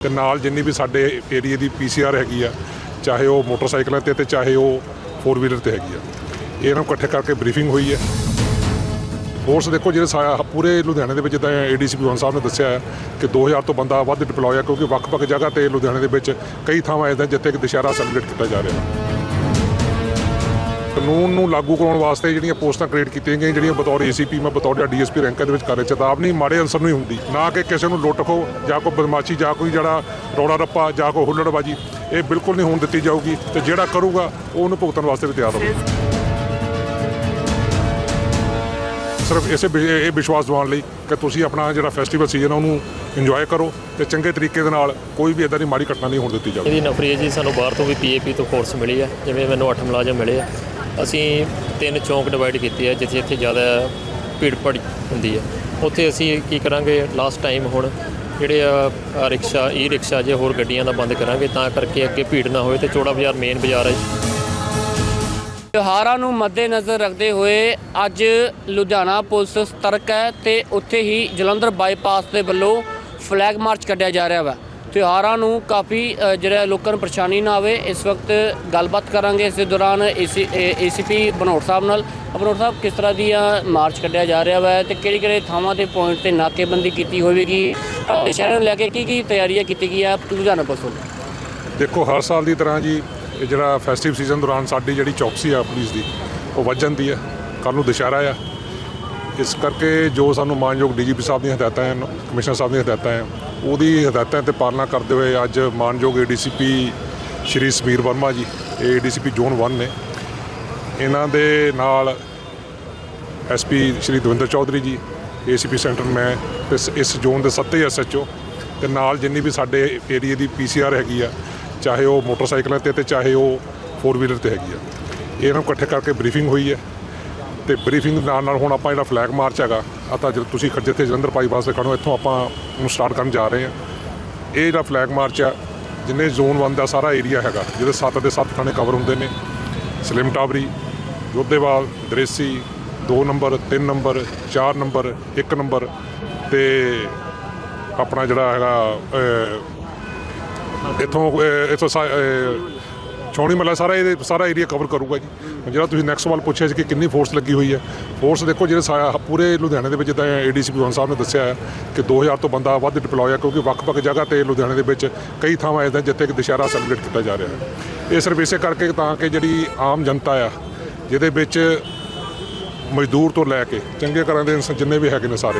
ਤੇ ਨਾਲ ਜਿੰਨੀ ਵੀ ਸਾਡੇ ਏਰੀਆ ਦੀ ਪੀਸੀਆਰ ਹੈਗੀ ਆ, ਚਾਹੇ ਉਹ ਮੋਟਰਸਾਈਕਲਾਂ ਤੇ ਤੇ ਚਾਹੇ ਉਹ ਫੋਰ ਵੀਲਰ ਤੇ ਹੈਗੀ ਆ। ਇਹਨਾਂ ਨੂੰ ਇਕੱਠੇ ਕਰਕੇ ਬਰੀਫਿੰਗ ਹੋਈ ਹੈ। ਫੋਰਸ ਦੇਖੋ ਜਿਹੜੇ ਸਾ- ਪੂਰੇ ਲੁਧਿਆਣੇ ਦੇ ਵਿੱਚ ਜਿੱਦਾਂ ਏਡੀਸੀਪੀ ਵਨ ਸਾਹਿਬ ਨੇ ਦੱਸਿਆ ਹੈ ਕਿ 2000 ਤੋਂ ਬੰਦਾ ਵੱਧ ਡਿਪਲੋਏ ਆ ਕਿਉਂਕਿ ਵੱਖ-ਵੱਖ ਜਗ੍ਹਾ ਤੇ ਲੁਧਿਆਣੇ ਦੇ ਵਿੱਚ ਕਈ ਥਾਵਾਂ ਐਦਾਂ ਜਿੱਥੇ ਕਿ ਦੁਸ਼ਹਿਰਾ ਸੈਲੀਬ੍ਰੇਟ ਕੀਤਾ ਜਾ ਰਿਹਾ। ਕਾਨੂੰਨ ਨੂੰ ਲਾਗੂ ਕਰਾਉਣ ਵਾਸਤੇ ਜਿਹੜੀਆਂ ਪੋਸਟਾਂ ਕ੍ਰੀਏਟ ਕੀਤੀਆਂ ਗਈਆਂ, ਜਿਹੜੀਆਂ ਬਤੌਰ ਏਸੀਪੀ ਮੈਂ ਬਤੌਰ ਡੀਐਸਪੀ ਰੈਂਕਾਂ ਦੇ ਵਿੱਚ ਕਰ ਰਿਹਾ। ਚੇਤਾਵਨੀ ਮਾੜੇ ਅਨਸਰ ਨਹੀਂ ਹੁੰਦੀ। ਨਾ ਕਿ ਕਿਸੇ ਨੂੰ ਲੁੱਟ ਖੋ ਜਾਂ ਕੋਈ ਬਦਮਾਸ਼ੀ, ਜਾਂ ਕੋਈ ਜਿਹੜਾ ਰੌਲਾ ਰੱਪਾ, ਜਾਂ ਕੋਈ ਹੁੱਲੜਬਾਜੀ, ਇਹ ਬਿਲਕੁਲ ਨਹੀਂ ਹੋਣ ਦਿੱਤੀ ਜਾਊਗੀ ਤੇ ਜਿਹੜਾ ਕਰੂਗਾ, ਉਹ ਉਹਨੂੰ ਭੁਗਤਣ ਵਾਸਤੇ ਵੀ ਤਿਆਰ ਹੋਵੇ ਸਿਰਫ ਇਸੇ ਇਹ ਵਿਸ਼ਵਾਸ ਦਿਵਾਉਣ ਲਈ ਕਿ ਤੁਸੀਂ ਆਪਣਾ ਜਿਹੜਾ ਫੈਸਟੀਵਲ ਸੀਜ਼ਨ ਉਹਨੂੰ ਇੰਜੋਏ ਕਰੋ ਤੇ ਚੰਗੇ ਤਰੀਕੇ ਦੇ ਨਾਲ ਕੋਈ ਵੀ ਇਦਾਂ ਦੀ ਮਾੜੀ ਘਟਨਾ ਨਹੀਂ ਹੋਣ ਦਿੱਤੀ ਜਾਵੇ ਇਹਦੀ ਨਫਰੀ ਜੀ, ਸਾਨੂੰ ਬਾਹਰ ਤੋਂ ਵੀ ਪੀਏਪੀ ਤੋਂ ਫੋਰਸ ਮਿਲੀ ਹੈ ਜਿਵੇਂ ਮੈਨੂੰ 8 ਮੁਲਾਜ਼ਮ ਮਿਲੇ ਆ। ਅਸੀਂ ਤਿੰਨ ਚੌਂਕ ਡਿਵਾਈਡ ਕੀਤੇ ਆ ਜਿੱਥੇ ਜਿੱਥੇ ਜ਼ਿਆਦਾ ਭੀੜ ਭੜ ਹੁੰਦੀ ਹੈ। ਉੱਥੇ ਅਸੀਂ ਕੀ ਕਰਾਂਗੇ ਲਾਸਟ ਟਾਈਮ ਹੁਣ ਜਿਹੜੇ ਆ ਰਿਕਸ਼ਾ ਈ ਰਿਕਸ਼ਾ ਜੇ ਹੋਰ ਗੱਡੀਆਂ ਦਾ ਬੰਦ ਕਰਾਂਗੇ, ਤਾਂ ਕਰਕੇ ਅੱਗੇ ਭੀੜ ਨਾ ਹੋਵੇ ਤੇ ਚੌੜਾ ਬਾਜ਼ਾਰ ਮੇਨ ਬਾਜ਼ਾਰ ਹੈ ਤਿਉਹਾਰਾਂ ਨੂੰ ਮੱਦੇਨਜ਼ਰ ਰੱਖਦੇ ਹੋਏ ਅੱਜ ਲੁਧਿਆਣਾ ਪੁਲਿਸ ਸਤਰਕ ਹੈ ਤੇ ਉੱਥੇ ਹੀ ਜਲੰਧਰ ਬਾਈਪਾਸ ਦੇ ਵੱਲੋਂ ਫਲੈਗ ਮਾਰਚ ਕੱਢਿਆ ਜਾ ਰਿਹਾ ਵਾ। ਤਿਉਹਾਰਾਂ ਨੂੰ ਕਾਫੀ ਜਿਹੜਾ ਲੋਕਾਂ ਨੂੰ ਪਰੇਸ਼ਾਨੀ ਨਾ ਆਵੇ। ਇਸ ਵਕਤ ਗੱਲਬਾਤ ਕਰਾਂਗੇ ਇਸ ਦੇ ਦੌਰਾਨ ਏਸੀਪੀ ਬਨੋੜ ਸਾਹਿਬ ਨਾਲ। ਬਨੋਟ ਸਾਹਿਬ, ਕਿਸ ਤਰ੍ਹਾਂ ਦੀਆਂ ਮਾਰਚ ਕੱਢਿਆ ਜਾ ਰਿਹਾ ਵਾ ਤੇ ਕਿਹੜੇ ਕਿਹੜੇ ਥਾਵਾਂ ਤੇ ਪੁਆਇੰਟ ਤੇ ਨਾਕੇਬੰਦੀ ਕੀਤੀ ਹੋਵੇਗੀ? ਤੇ ਸ਼ਹਿਰ ਨੂੰ ਲੈ ਕੇ ਕੀ ਕੀ ਤਿਆਰੀਆਂ ਕੀਤੀ ਗਈ ਆ? ਲੁਧਿਆਣਾ ਪੁਲਿਸ ਦੇਖੋ, ਹਰ ਸਾਲ ਦੀ ਤਰ੍ਹਾਂ ਜੀ, ਇਹ ਜਿਹੜਾ ਫੈਸਟਿਵ ਸੀਜ਼ਨ ਦੌਰਾਨ ਸਾਡੀ ਜਿਹੜੀ ਚੌਕਸੀ ਆ ਪੁਲਿਸ ਦੀ, ਉਹ ਵੱਧ ਜਾਂਦੀ ਹੈ ਕੱਲ ਨੂੰ ਦੁਸ਼ਹਿਰਾ ਆ। ਇਸ ਕਰਕੇ ਜੋ ਸਾਨੂੰ ਮਾਨਯੋਗ ਡੀਜੀਪੀ ਸਾਹਿਬ ਦੀਆਂ ਹਦਾਇਤਾਂ ਹਨ, ਕਮਿਸ਼ਨਰ ਸਾਹਿਬ ਦੀਆਂ ਹਦਾਇਤਾਂ ਹੈ ਉਹਦੀ ਹਦਾਇਤਾਂ ਤੇ ਪਾਲਣਾ ਕਰਦੇ ਹੋਏ ਅੱਜ ਮਾਨਯੋਗ ਏਡੀਸੀਪੀ ਸ਼੍ਰੀ ਸਮੀਰ ਵਰਮਾ ਜੀ, ਇਹ ਏਡੀਸੀਪੀ ਜ਼ੋਨ 1 ਨੇ। ਇਹਨਾਂ ਦੇ ਨਾਲ ਐਸਪੀ ਸ਼੍ਰੀ ਦਵਿੰਦਰ ਚੌਧਰੀ ਜੀ, ਏਸੀਪੀ ਸੈਂਟਰ ਮੈਂ ਇਸ- ਇਸ ਜ਼ੋਨ ਦੇ ਸੱਤੇ ਐਸਐਚਓ ਤੇ ਨਾਲ ਜਿੰਨੀ ਵੀ ਸਾਡੇ ਏਰੀਆ ਦੀ ਪੀਸੀਆਰ ਹੈਗੀ ਆ, ਚਾਹੇ ਉਹ ਮੋਟਰਸਾਈਕਲਾਂ ਤੇ ਤੇ ਚਾਹੇ ਉਹ ਫੋਰ ਵੀਲਰ ਤੇ ਹੈਗੀ ਆ। ਇਹਨਾਂ ਨੂੰ ਇਕੱਠੇ ਕਰਕੇ ਬਰੀਫਿੰਗ ਹੋਈ ਹੈ। ਤੇ ਬਰੀਫਿੰਗ ਦੇ ਨਾਲ ਨਾਲ ਹੁਣ ਆਪਾਂ ਜਿਹੜਾ ਫਲੈਗ ਮਾਰਚ ਹੈਗਾ ਆ ਤਾਂ ਜਦ ਤੁਸੀਂ ਜਿੱਥੇ ਜਲੰਧਰ ਬਾਈਪਾਸ ਤੇ ਖੜੋ ਇੱਥੋਂ ਆਪਾਂ ਨੂੰ ਸਟਾਰਟ ਕਰਨ ਜਾ ਰਹੇ ਹਾਂ। ਇਹ ਜਿਹੜਾ ਫਲੈਗ ਮਾਰਚ ਆ ਜਿੰਨੇ ਜ਼ੋਨ 1 ਦਾ ਸਾਰਾ ਏਰੀਆ ਹੈਗਾ ਜਿਹਦੇ 7 ਦੇ 7 ਥਾਣੇ ਕਵਰ ਹੁੰਦੇ ਨੇ Salem Tabri Jodhewal Daresi 2 number 3 number 4 number 1 number ਤੇ ਆਪਣਾ ਜਿਹੜਾ ਹੈਗਾ ਅਹ, ਇੱਥੋਂ ਅਹ, ਇੱਥੋਂ ਸਾ- ਛਾਉਣੀ ਮੱਲਾ ਸਾਰਾ ਇਹ ਸਾਰਾ ਏਰੀਆ ਕਵਰ ਕਰੂਗਾ ਜੀ। ਜਿਹੜਾ ਤੁਸੀਂ ਨੈਕਸਟ ਸਵਾਲ ਪੁੱਛਿਆ ਸੀ ਕਿ ਕਿੰਨੀ ਫੋਰਸ ਲੱਗੀ ਹੋਈ ਹੈ। ਫੋਰਸ ਦੇਖੋ ਜਿਹੜੇ ਸਾ- ਪੂਰੇ ਲੁਧਿਆਣੇ ਦੇ ਵਿੱਚ ਜਿੱਦਾਂ ਏਡੀਸੀਪੀ ਵਨ ਸਾਹਿਬ ਨੇ ਦੱਸਿਆ ਹੈ ਕਿ 2000 ਤੋਂ ਬੰਦਾ ਵੱਧ ਡਿਪਲੋਏ ਆ ਕਿਉਂਕਿ ਵੱਖ-ਵੱਖ ਜਗ੍ਹਾ ਤੇ ਲੁਧਿਆਣੇ ਦੇ ਵਿੱਚ ਕਈ ਥਾਵਾਂ ਐਦਾਂ ਜਿੱਥੇ ਕਿ ਦੁਸ਼ਹਿਰਾ ਸੈਲੀਬ੍ਰੇਟ ਕੀਤਾ ਜਾ ਰਿਹਾ ਹੈ। ਇਹ ਸਿਰਫ ਇਸੇ ਕਰਕੇ ਤਾਂ ਕਿ ਜਿਹੜੀ ਆਮ ਜਨਤਾ ਆ, ਜਿਹਦੇ ਵਿੱਚ ਮਜ਼ਦੂਰ ਤੋਂ ਲੈ ਕੇ ਚੰਗੇ ਘਰਾਂ ਦੇ ਇਨਸਾਨ ਜਿੰਨੇ ਵੀ ਹੈਗੇ ਨੇ ਸਾਰੇ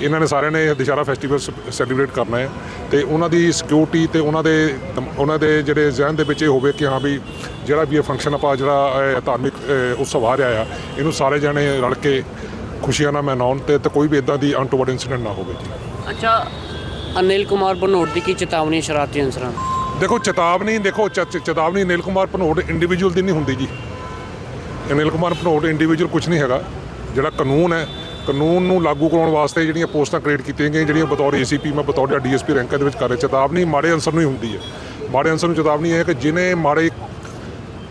ਇਹਨਾਂ ਨੇ ਸਾਰਿਆਂ ਨੇ ਦੁਸ਼ਹਿਰਾ ਫੈਸਟੀਵਲ ਸੈਲੀਬ੍ਰੇਟ ਕਰਨਾ ਹੈ ਤੇ ਉਹਨਾਂ ਦੀ ਸਿਕਿਉਰਿਟੀ ਤੇ ਉਹਨਾਂ ਦੇ ਉਹਨਾਂ ਦੇ ਜਿਹੜੇ ਜ਼ਿਹਨ ਦੇ ਵਿੱਚ ਇਹ ਹੋਵੇ ਕਿ ਹਾਂ ਵੀ ਜਿਹੜਾ ਵੀ ਇਹ ਫੰਕਸ਼ਨ ਆਪਾਂ ਜਿਹੜਾ ਧਾਰਮਿਕ ਉਤਸਵ ਆ ਰਿਹਾ ਆ ਇਹਨੂੰ ਸਾਰੇ ਜਣੇ ਰਲ ਕੇ ਖੁਸ਼ੀਆਂ ਨਾਲ ਮਨਾਉਣ ਤੇ ਤੇ ਕੋਈ ਵੀ ਇਦਾਂ ਦੀ ਅਨਟੋਵਰਡ ਇਨਸੀਡੈਂਟ ਨਾ ਹੋਵੇ ਜੀ ਅੱਛਾ ਅਨਿਲ ਕੁਮਾਰ ਬਨੋਟ ਦੀ ਕੀ ਚੇਤਾਵਨੀ ਸ਼ਰਾਰਤੀ ਅਨਸਰਾਂ? ਦੇਖੋ ਚੇਤਾਵਨੀ ਦੇਖੋ ਚੇਤਾਵਨੀ ਨੀਲ ਕੁਮਾਰ ਭਨੋਟ ਇੰਡੀਵਿਜੂਅਲ ਦੀ ਨਹੀਂ ਹੁੰਦੀ ਜੀ ਇਹ ਨੀਲ ਕੁਮਾਰ ਭਨੋਟ ਇੰਡੀਵਿਜੂਅਲ ਕੁਝ ਨਹੀਂ ਹੈਗਾ ਜਿਹੜਾ ਕਾਨੂੰਨ ਹੈ ਕਾਨੂੰਨ ਨੂੰ ਲਾਗੂ ਕਰਾਉਣ ਵਾਸਤੇ ਜਿਹੜੀਆਂ ਪੋਸਟਾਂ ਕ੍ਰੀਏਟ ਕੀਤੀਆਂ ਗਈਆਂ, ਜਿਹੜੀਆਂ ਬਤੌਰ ਏਸੀਪੀ, ਮੈਂ ਬਤੌਰ ਡੀਐਸਪੀ ਰੈਂਕਾਂ ਦੇ ਵਿੱਚ ਕਰ ਰਿਹਾ, ਚੇਤਾਵਨੀ ਮਾੜੇ ਅਨਸਰ ਨੂੰ ਹੀ ਹੁੰਦੀ ਹੈ। ਮਾੜੇ ਅਨਸਰ ਨੂੰ ਚੇਤਾਵਨੀ ਇਹ ਹੈ ਕਿ ਜਿਨੇ ਮਾੜੇ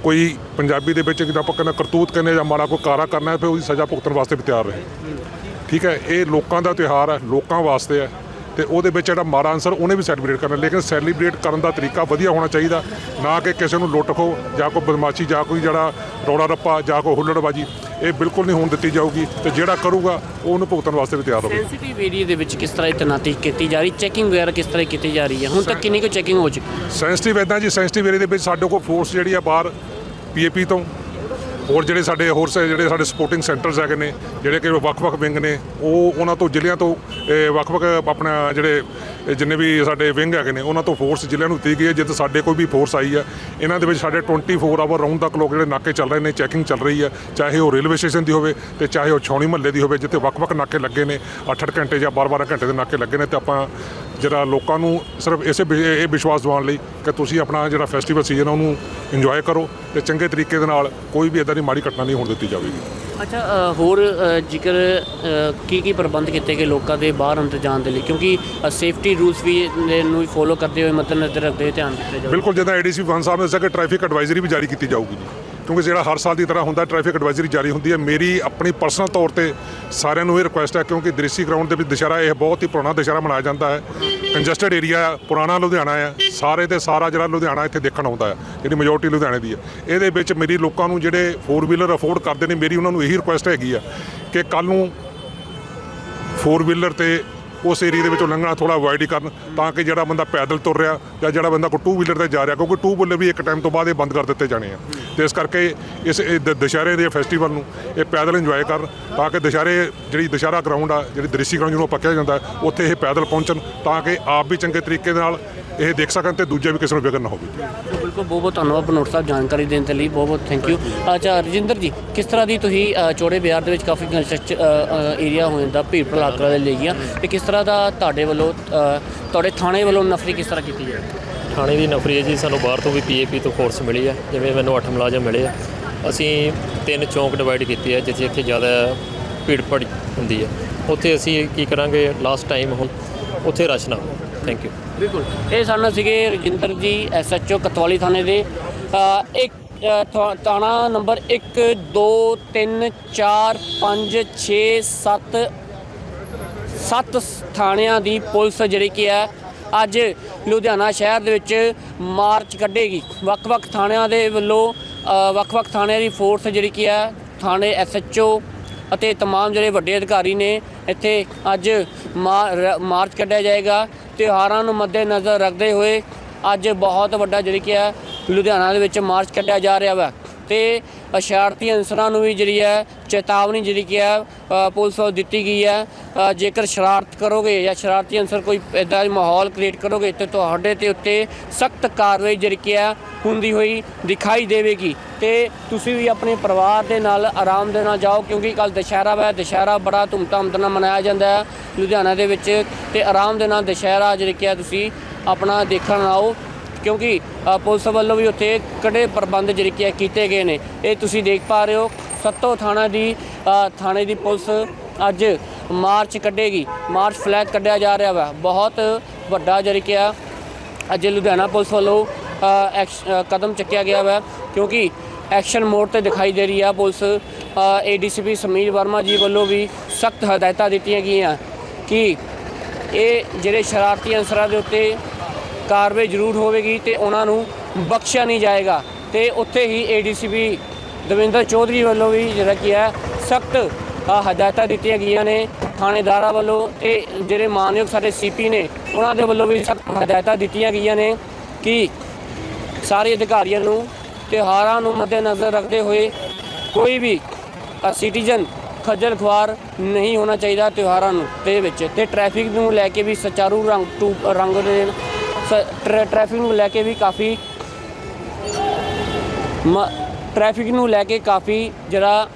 ਕੋਈ ਪੰਜਾਬੀ ਦੇ ਵਿੱਚ ਜਿੱਦਾਂ ਆਪਾਂ ਕਹਿੰਦਾ ਕਰਤੂਤ ਕਹਿੰਦੇ ਜਾਂ ਮਾੜਾ ਕੋਈ ਕਾਰਾ ਕਰਨਾ ਹੈ, ਫਿਰ ਉਹਦੀ ਸਜ਼ਾ ਭੁਗਤਣ ਵਾਸਤੇ ਵੀ ਤਿਆਰ ਰਹੇ। ਠੀਕ ਹੈ, ਇਹ ਲੋਕਾਂ ਦਾ ਤਿਉਹਾਰ ਹੈ, ਲੋਕਾਂ ਵਾਸਤੇ ਹੈ, ਤੇ ਉਹਦੇ ਵਿੱਚ ਜਿਹੜਾ ਮਾੜਾ ਅਨਸਰ ਉਹਨੇ ਵੀ ਸੈਲੀਬ੍ਰੇਟ ਕਰਨਾ, ਲੇਕਿਨ ਸੈਲੀਬ੍ਰੇਟ ਕਰਨ ਦਾ ਤਰੀਕਾ ਵਧੀਆ ਹੋਣਾ ਚਾਹੀਦਾ, ਨਾ ਕਿ ਕਿਸੇ ਨੂੰ ਲੁੱਟ ਖੋ ਜਾਂ ਕੋਈ ਬਦਮਾਸ਼ੀ ਜਾਂ ਕੋਈ ਜਿਹੜਾ ਰੌਲਾ ਰੱਪਾ ਜਾਂ ਕੋਈ ਹੁੱਲੜਬਾਜੀ। ਇਹ ਬਿਲਕੁਲ ਨਹੀਂ ਹੋਣ ਦਿੱਤੀ ਜਾਊਗੀ ਤੇ ਜਿਹੜਾ ਕਰੂਗਾ ਉਹ ਉਹਨੂੰ ਭੁਗਤਣ ਵਾਸਤੇ ਵੀ ਤਿਆਰ ਹੋਵੇ। ਸੈਂਸਿਟਿਵ ਏਰੀਆ ਦੇ ਵਿੱਚ ਕਿਸ ਤਰ੍ਹਾਂ ਦੀ ਤੈਨਾਤੀ ਕੀਤੀ ਜਾ ਰਹੀ? ਚੈਕਿੰਗ ਵਗੈਰਾ ਕਿਸ ਤਰ੍ਹਾਂ ਕੀਤੀ ਜਾ ਰਹੀ ਹੈ? ਹੁਣ ਤੱਕ ਕਿੰਨੀ ਕੁ ਚੈਕਿੰਗ ਹੋ ਚੁੱਕੀ? ਸੈਂਸਿਟਿਵ ਇਦਾਂ ਜੀ ਸੈਂਸਿਟਿਵ ਏਰੀਆ ਦੇ ਵਿੱਚ ਸਾਡੇ ਕੋਲ ਫੋਰਸ ਜਿਹੜੀ ਆ ਬਾਹਰ ਪੀਏਪੀ ਤੋਂ ਹੋਰ ਜਿਹੜੇ ਸਾਡੇ ਹੋਰ ਸੇ ਜਿਹੜੇ ਸਾਡੇ ਸਪੋਰਟਿੰਗ ਸੈਂਟਰਸ ਹੈਗੇ ਨੇ ਜਿਹੜੇ ਕਿ ਵੱਖ-ਵੱਖ ਵਿੰਗ ਨੇ ਉਹ ਉਹਨਾਂ ਤੋਂ ਜ਼ਿਲ੍ਹਿਆਂ ਤੋਂ ਵੱਖ-ਵੱਖ ਆਪਣਾ ਜਿਹੜੇ ਇਹ ਜਿੰਨੇ ਵੀ ਸਾਡੇ ਵਿੰਗ ਹੈਗੇ ਨੇ, ਉਹਨਾਂ ਤੋਂ ਫੋਰਸ ਜ਼ਿਲ੍ਹਿਆਂ ਨੂੰ ਦਿੱਤੀ ਗਈ ਹੈ। ਜਿੱਥੇ ਸਾਡੇ ਕੋਈ ਵੀ ਫੋਰਸ ਆਈ ਹੈ। ਇਹਨਾਂ ਦੇ ਵਿੱਚ ਸਾਡੇ 24 ਆਵਰ ਰਾਉਂਡ ਤੱਕ ਲੋਕ ਜਿਹੜੇ ਨਾਕੇ ਚੱਲ ਰਹੇ ਨੇ ਚੈਕਿੰਗ ਚੱਲ ਰਹੀ ਹੈ। ਚਾਹੇ ਉਹ ਰੇਲਵੇ ਸਟੇਸ਼ਨ ਦੀ ਹੋਵੇ ਤੇ ਚਾਹੇ ਉਹ ਛਾਉਣੀ ਮਹੱਲੇ ਦੀ ਹੋਵੇ, ਜਿੱਥੇ ਵੱਖ-ਵੱਖ ਨਾਕੇ ਲੱਗੇ ਨੇ। 8-8 ਘੰਟੇ ਜਾਂ 12-12 ਘੰਟੇ ਦੇ ਨਾਕੇ ਲੱਗੇ ਨੇ ਤੇ ਆਪਾਂ ਜਿਹੜਾ ਲੋਕਾਂ ਨੂੰ ਸਿਰਫ ਇਸੇ ਇਹ ਵਿਸ਼ਵਾਸ ਦਿਵਾਉਣ ਲਈ ਕਿ ਤੁਸੀਂ ਆਪਣਾ ਜਿਹੜਾ ਫੈਸਟੀਵਲ ਸੀਜ਼ਨ ਉਹਨੂੰ ਇੰਜੋਏ ਕਰੋ ਤੇ ਚੰਗੇ ਤਰੀਕੇ ਦੇ ਨਾਲ ਕੋਈ ਵੀ ਇਦਾਂ ਦੀ ਮਾੜੀ ਘਟਨਾ ਨਹੀਂ ਹੋਣ ਦਿੱਤੀ ਜਾਵੇਗੀ। ਅੱਛਾ ਹੋਰ ਜ਼ਿਕਰ ਕੀ ਕੀ ਪ੍ਰਬੰਧ ਕੀਤੇ ਗਏ ਲੋਕਾਂ ਦੇ ਬਾਹਰ ਅੰਦਰ ਜਾਣ ਦੇ ਲਈ? ਕਿਉਂਕਿ ਸੇਫਟੀ ਰੂਲਸ ਵੀ ਨੇ ਫੋਲੋ ਕਰਦੇ ਹੋਏ ਮੱਦੇਨਜ਼ਰ ਰੱਖਦੇ ਹੋਏ ਧਿਆਨ ਦਿੱਤਾ ਜਾਵੇ ਬਿਲਕੁਲ ਜਿੱਦਾਂ ਏਡੀਸੀ ਵਨ ਸਾਹਿਬ ਨੇ ਦੱਸਿਆ ਕਿ ਟ੍ਰੈਫਿਕ ਐਡਵਾਈਜ਼ਰੀ ਵੀ ਜਾਰੀ ਕੀਤੀ ਜਾਊਗੀ ਜੀ। ਕਿਉਂਕਿ ਜਿਹੜਾ ਹਰ ਸਾਲ ਦੀ ਤਰ੍ਹਾਂ ਹੁੰਦਾ ਟ੍ਰੈਫਿਕ ਐਡਵਾਈਜ਼ਰੀ ਜਾਰੀ ਹੁੰਦੀ ਹੈ। ਮੇਰੀ ਆਪਣੀ ਪਰਸਨਲ ਤੌਰ ਤੇ ਸਾਰਿਆਂ ਨੂੰ ਇਹ ਰਿਕੁਐਸਟ ਹੈ, ਕਿਉਂਕਿ ਦ੍ਰਿਸ਼ੀ ਗਰਾਊਂਡ ਦੇ ਵਿੱਚ ਦੁਸ਼ਹਿਰਾ, ਇਹ ਬਹੁਤ ਹੀ ਪੁਰਾਣਾ ਦੁਸ਼ਹਿਰਾ ਮਨਾਇਆ ਜਾਂਦਾ ਹੈ। ਕੰਜਸਟਡ ਏਰੀਆ ਪੁਰਾਣਾ ਲੁਧਿਆਣਾ ਹੈ। ਸਾਰੇ ਤੇ ਸਾਰਾ ਜਿਹੜਾ ਲੁਧਿਆਣਾ ਇੱਥੇ ਦੇਖਣ ਆਉਂਦਾ ਹੈ, ਜਿਹੜੀ ਮੈਜੋਰਟੀ ਲੁਧਿਆਣੇ ਦੀ ਹੈ। ਇਹਦੇ ਵਿੱਚ ਮੇਰੀ ਲੋਕਾਂ ਨੂੰ ਜਿਹੜੇ 4 ਵੀਲਰ ਅਫੋਰਡ ਕਰਦੇ ਨੇ, ਮੇਰੀ ਉਹਨਾਂ ਨੂੰ ਇਹੀ ਰਿਕੁਐਸਟ ਹੈਗੀ ਆ ਕਿ ਕੱਲ ਨੂੰ 4 ਵੀਲਰ ਤੇ ਉਸ ਏਰੀਆ ਦੇ ਵਿੱਚੋਂ ਲੰਘਣਾ ਥੋੜਾ ਅਵੋਇਡ ਹੀ ਕਰਨ ਤਾਂ ਕਿ ਜਿਹੜਾ ਬੰਦਾ ਪੈਦਲ ਤੁਰ ਰਿਹਾ ਜਾਂ ਜਿਹੜਾ ਬੰਦਾ ਕੋਈ ਟੂ ਵੀਲਰ ਤੇ ਜਾ ਰਿਹਾ ਕਿਉਂਕਿ ਟੂ ਵੀਲਰ ਵੀ ਇੱਕ ਟਾਈਮ ਤੋਂ ਬਾਅਦ ਇਹ ਬੰਦ ਕਰ ਦਿੱਤੇ ਜਾਣੇ ਆ। ਤੇ ਇਸ ਕਰਕੇ ਇਸ ਇਹ ਦੁਸ਼ਹਿਰੇ ਦੇ ਫੈਸਟੀਵਲ ਨੂੰ ਇਹ ਪੈਦਲ ਇੰਜੋਏ ਕਰਨ ਤਾਂ ਕਿ ਦੁਸ਼ਹਿਰੇ ਜਿਹੜੀ ਦੁਸ਼ਹਿਰਾ ਗਰਾਊਂਡ ਆ ਜਿਹੜੀ ਦ੍ਰਿਸ਼ੀ ਗਰਾਊਂਡ ਜਿਹਨੂੰ ਪੱਕਿਆ ਜਾਂਦਾ ਉੱਥੇ ਇਹ ਪੈਦਲ ਪਹੁੰਚਣ ਤਾਂ ਕਿ ਆਪ ਵੀ ਚੰਗੇ ਤਰੀਕੇ ਨਾਲ ਇਹ ਦੇਖ ਸਕਣ ਤੇ ਦੂਜੇ ਵੀ ਕਿਸੇ ਨੂੰ ਵਿਗਨ ਨਾ ਹੋਵੇ। ਬਿਲਕੁਲ ਬਹੁਤ ਬਹੁਤ ਧੰਨਵਾਦ ਬਨੋਟ ਸਾਹਿਬ ਜਾਣਕਾਰੀ ਦੇਣ ਦੇ ਲਈ ਬਹੁਤ ਬਹੁਤ ਥੈਂਕ ਯੂ ਅੱਛਾ ਰਜਿੰਦਰ ਜੀ ਕਿਸ ਤਰ੍ਹਾਂ ਦੀ ਤੁਸੀਂ ਅ, ਚੌੜੇ ਬਾਜ਼ਾਰ ਦੇ ਵਿੱਚ ਕਾਫੀ ਕੰਸਟਰਕਟ ਏਰੀਆ ਹੋ ਜਾਂਦਾ ਭੀੜ ਭੜਾਕਾ ਦੇ ਲਈ ਆ ਤੇ ਕਿਸ ਤਰ੍ਹਾਂ ਦਾ ਤੁਹਾਡੇ ਵੱਲੋਂ ਅ, ਤੁਹਾਡੇ ਥਾਣੇ ਵੱਲੋਂ ਨਫਰੀ ਕਿਸ ਤਰ੍ਹਾਂ ਕੀਤੀ ਜਾਏ? ਥਾਣੇ ਦੀ ਨਫਰੀ ਹੈ ਜੀ ਸਾਨੂੰ ਬਾਹਰ ਤੋਂ ਵੀ ਪੀਏਪੀ ਤੋਂ ਫੋਰਸ ਮਿਲੀ ਹੈ ਜਿਵੇਂ ਮੈਨੂੰ 8 ਮੁਲਾਜ਼ਮ ਮਿਲੇ ਆ। ਅਸੀਂ ਤਿੰਨ ਚੌਂਕ ਡਿਵਾਈਡ ਕੀਤੇ ਆ ਜਿੱਥੇ ਇੱਥੇ ਜ਼ਿਆਦਾ ਭੀੜ ਭੜ ਹੁੰਦੀ ਹੈ ਉੱਥੇ ਅਸੀਂ ਕੀ ਕਰਾਂਗੇ ਲਾਸਟ ਟਾਈਮ ਹੁਣ ਉੱਥੇ ਰਸ਼ ਨਾ ਥੈਂਕ ਯੂ ਬਿਲਕੁਲ। ਇਹ ਸਾਨੂੰ ਸੀਗੇ ਰਜਿੰਦਰ ਜੀ ਐਸਐਚਓ ਕਤਵਾਲੀ ਥਾਣੇ ਦੇ। ਅ, ਇੱਕ ਅ, ਥਾ- ਥਾਣਾ ਨੰਬਰ 1 2 3 4 5 6 7 ਸੱਤ ਥਾਣਿਆਂ ਦੀ ਪੁਲਿਸ ਜਿਹੜੀ ਕੀ ਹੈ ਅੱਜ ਲੁਧਿਆਣਾ ਸ਼ਹਿਰ ਦੇ ਵਿੱਚ ਮਾਰਚ ਕੱਢੇਗੀ ਵੱਖ-ਵੱਖ ਥਾਣਿਆਂ ਦੇ ਵੱਲੋਂ ਅ, ਵੱਖ-ਵੱਖ ਥਾਣਿਆਂ ਦੀ ਫੋਰਸ ਜਿਹੜੀ ਕੀ ਹੈ ਥਾਣੇ ਐਸਐਚਓ ਅਤੇ तमाम ਜਿਹੜੇ ਵੱਡੇ ਅਧਿਕਾਰੀ ਨੇ ਇੱਥੇ ਅੱਜ ਮਾ- ਰ- ਮਾਰਚ ਕੱਢਿਆ ਜਾਏਗਾ ਤਿਉਹਾਰਾਂ ਨੂੰ ਮੱਦੇਨਜ਼ਰ ਰੱਖਦੇ ਹੋਏ ਅੱਜ ਬਹੁਤ ਵੱਡਾ ਜਿਹੜੀ ਕੀ ਹੈ ਲੁਧਿਆਣਾ ਦੇ ਵਿੱਚ ਮਾਰਚ ਕੱਢਿਆ ਜਾ ਰਿਹਾ ਵਾ ਤੇ ਸ਼ਰਾਰਤੀ ਅਨਸਰਾਂ ਨੂੰ ਵੀ ਜਿਹੜੀ ਹੈ ਚੇਤਾਵਨੀ ਜਿਹੜੀ ਕੀ ਹੈ ਪੁਲਿਸ ਵੱਲੋਂ ਦਿੱਤੀ ਗਈ ਹੈ। ਜੇਕਰ ਸ਼ਰਾਰਤ ਕਰੋਗੇ ਜਾਂ ਸ਼ਰਾਰਤੀ ਅਨਸਰ ਕੋਈ ਇਦਾਂ ਦਾ ਮਾਹੌਲ ਕ੍ਰੀਏਟ ਕਰੋਗੇ ਤੇ ਤੁਹਾਡੇ ਤੇ ਉੱਤੇ ਸਖਤ ਕਾਰਵਾਈ ਜਿਹੜੀ ਕੀ ਹੈ ਹੁੰਦੀ ਹੋਈ ਦਿਖਾਈ ਦੇਵੇਗੀ। ਤੇ ਤੁਸੀਂ ਵੀ ਆਪਣੇ ਪਰਿਵਾਰ ਦੇ ਨਾਲ ਆਰਾਮ ਦੇ ਨਾਲ ਜਾਓ ਕਿਉਂਕਿ ਕੱਲ ਦੁਸ਼ਹਿਰਾ ਹੈ ਦੁਸ਼ਹਿਰਾ ਬੜਾ ਧੂਮਧਾਮ ਦੇ ਨਾਲ ਮਨਾਇਆ ਜਾਂਦਾ ਹੈ ਲੁਧਿਆਣਾ ਦੇ ਵਿੱਚ ਤੇ ਆਰਾਮ ਦੇ ਨਾਲ ਦੁਸ਼ਹਿਰਾ ਜਿਹੜੀ ਕਿ ਤੁਸੀਂ ਆਪਣਾ ਦੇਖਣ ਆਓ। ਕਿਉਂਕਿ ਪੁਲਿਸ ਵੱਲੋਂ ਵੀ ਉੱਥੇ ਕੜੇ ਪ੍ਰਬੰਧ ਜਿਹੜੇ ਕਿ ਕੀਤੇ ਗਏ ਨੇ। ਇਹ ਤੁਸੀਂ ਦੇਖ ਪਾ ਰਹੇ ਹੋ, ਸੱਤੋ ਥਾਣਾ ਦੀ ਥਾਣੇ ਦੀ ਪੁਲਿਸ ਅੱਜ ਮਾਰਚ ਕੱਢੇਗੀ। ਮਾਰਚ ਫਲੈਗ ਕੱਢਿਆ ਜਾ ਰਿਹਾ ਵਾ। ਬਹੁਤ ਵੱਡਾ ਜਿਹੜੀ ਕੀ ਆ, ਅੱਜ ਲੁਧਿਆਣਾ ਪੁਲਿਸ ਵੱਲੋਂ ਐਕਸ਼- ਕਦਮ ਚੱਕਿਆ ਗਿਆ ਵਾ। ਕਿਉਂਕਿ ਐਕਸ਼ਨ ਮੋਡ ਤੇ ਦਿਖਾਈ ਦੇ ਰਹੀ ਆ ਪੁਲਿਸ ਏਡੀਸੀਪੀ ਸਮੀਰ ਵਰਮਾ ਜੀ ਵੱਲੋਂ ਵੀ ਸਖਤ ਹਦਾਇਤਾਂ ਦਿੱਤੀਆਂ ਗਈਆਂ ਕਿ ਇਹ ਜਿਹੜੇ ਸ਼ਰਾਰਤੀ ਅਨਸਰਾਂ ਦੇ ਉੱਤੇ ਕਾਰਵਾਈ ਜ਼ਰੂਰ ਹੋਵੇਗੀ ਤੇ ਉਹਨਾਂ ਨੂੰ ਬਖਸ਼ਿਆ ਨਹੀਂ ਜਾਏਗਾ। ਤੇ ਉੱਥੇ ਹੀ ਏਡੀਸੀਪੀ ਦਵਿੰਦਰ ਚੌਧਰੀ ਵੱਲੋਂ ਵੀ ਜਿਹੜਾ ਕੀ ਹੈ, ਸਖਤ ਹਦਾਇਤਾਂ ਦਿੱਤੀਆਂ ਗਈਆਂ ਨੇ ਥਾਣੇਦਾਰਾਂ ਵੱਲੋਂ ਤੇ ਜਿਹੜੇ ਮਾਨਯੋਗ ਸਾਡੇ ਸੀਪੀ ਨੇ, ਉਹਨਾਂ ਦੇ ਵੱਲੋਂ ਵੀ ਸਖਤ ਹਦਾਇਤਾਂ ਦਿੱਤੀਆਂ ਗਈਆਂ ਨੇ ਕਿ ਸਾਰੇ ਅਧਿਕਾਰੀਆਂ ਨੂੰ, ਤਿਉਹਾਰਾਂ ਨੂੰ ਮੱਦੇਨਜ਼ਰ ਰੱਖਦੇ ਹੋਏ ਕੋਈ ਵੀ ਸਿਟੀਜ਼ਨ ਖੱਜਲ ਖੁਆਰ ਨਹੀਂ ਹੋਣਾ ਚਾਹੀਦਾ ਤਿਉਹਾਰਾਂ ਨੂੰ, ਦੇ ਵਿੱਚ। ਤੇ ਟ੍ਰੈਫਿਕ ਨੂੰ ਲੈ ਕੇ ਵੀ ਸੁਚਾਰੂ ਰੰਗ ਟੂ ਰੰਗ ਦੇ ਟ੍ਰੈਫਿਕ ਨੂੰ ਲੈ ਕੇ ਵੀ ਕਾਫੀ ਮ- ਟ੍ਰੈਫਿਕ ਨੂੰ ਲੈ ਕੇ ਕਾਫੀ ਜਿਹੜਾ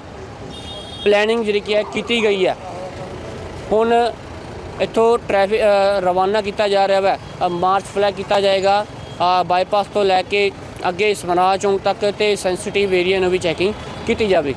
ਪਲੈਨਿੰਗ ਜਿਹੜੀ ਕੀ ਹੈ, ਕੀਤੀ ਗਈ ਹੈ। ਹੁਣ ਇੱਥੋਂ ਟ੍ਰੈਫਿਕ ਰਵਾਨਾ ਕੀਤਾ ਜਾ ਰਿਹਾ ਹੈ ਮਾਰਚ ਫਲੈਗ ਕੀਤਾ ਜਾਏਗਾ। ਬਾਈਪਾਸ ਤੋਂ ਲੈ ਕੇ ਅੱਗੇ ਸਮਰਾ ਚੌਂਕ ਤੱਕ ਤੇ ਸੈਂਸਿਟਿਵ ਏਰੀਆ ਨੂੰ ਵੀ ਚੈਕਿੰਗ ਕੀਤੀ ਜਾਵੇ